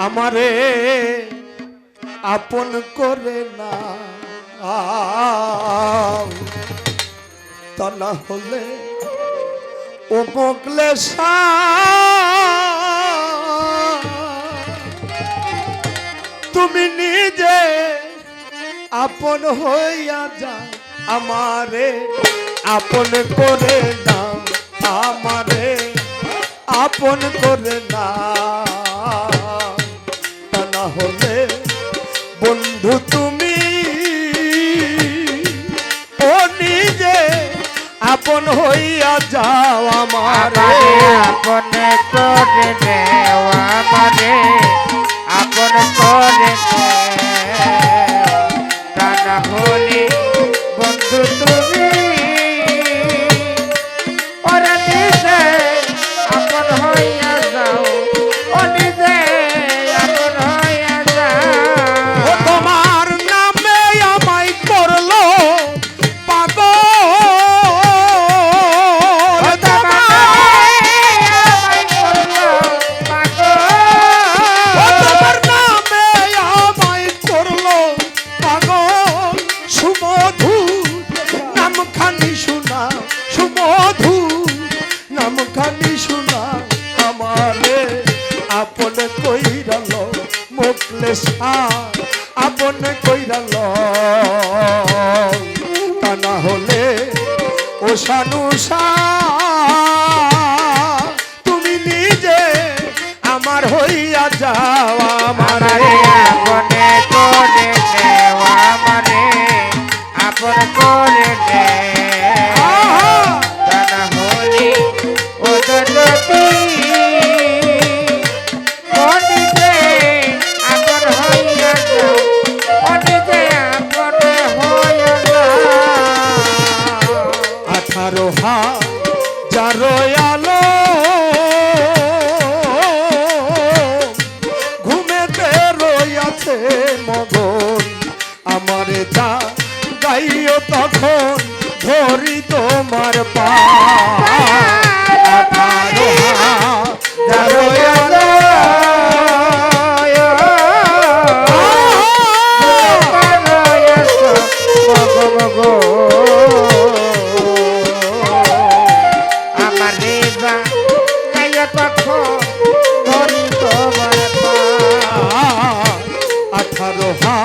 আমারে আপন করে না তা না হলে ও বকলে তুমি নিজে আপন হইয়া যা আমারে আপন করে নাও। আমারে আপন করে না বন্ধু তুমি। ও নিজে আপন হইয়া যাও আমারে। ও রইয়াছে মগন। আমারে যা গাইও তখন ধরি তোমার পা। আঠারো হা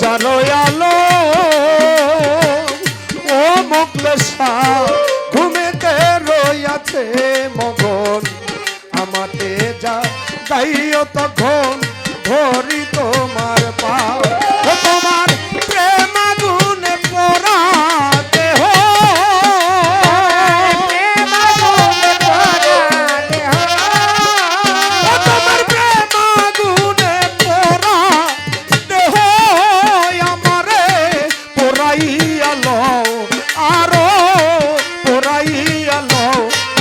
জানো আলো, ও মোকলেশা ঘুমেতে রইয়াছে মগন। আমাতে যা গাইও তখন ধরি তোমার পা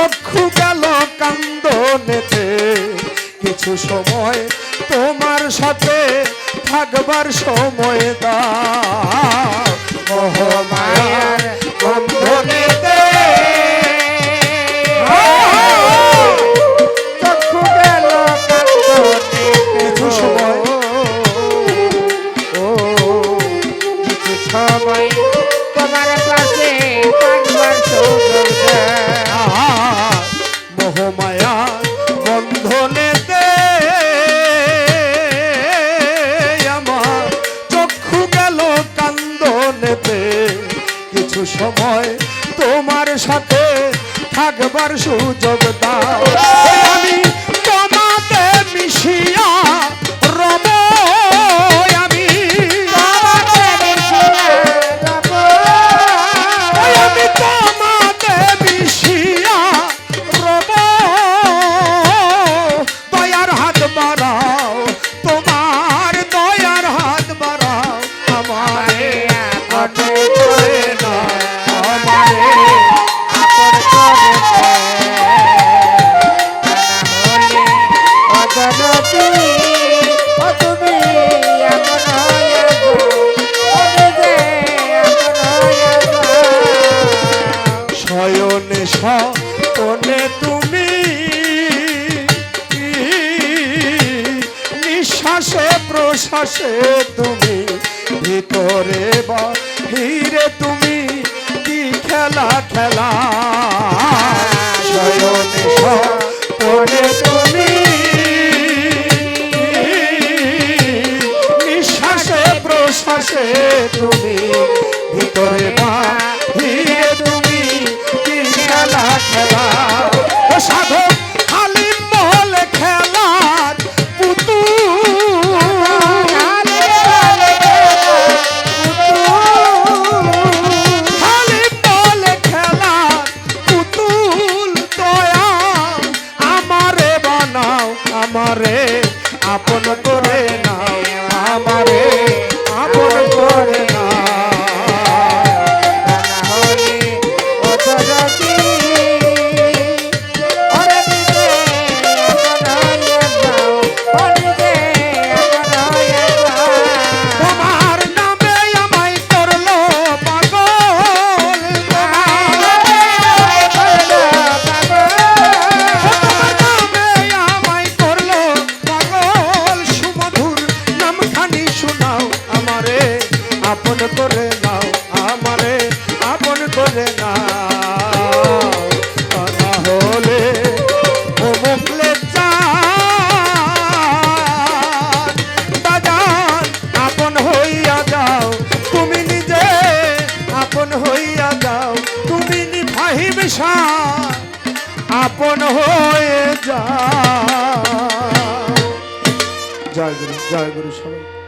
চক্ষু গেল কান্দনেতে। কিছু সময় তোমার সাথে থাকবার সময় দা মোহমায়ার কান্দনেতে কিছু সময় তোমার সাথে থাকবার সুযোগ দাও। আমি প্রশ্বাসে তুমি ভিতরে বাহিরে তুমি কি খেলা খেলা? শয়নে সপনে আপন করে করে নাও না হলে ও মুখলে আপন হইয়া যাও, তুমি নিজে আপন আপন হয়ে যাও। জয় গুরু জয় গুরু সবাই।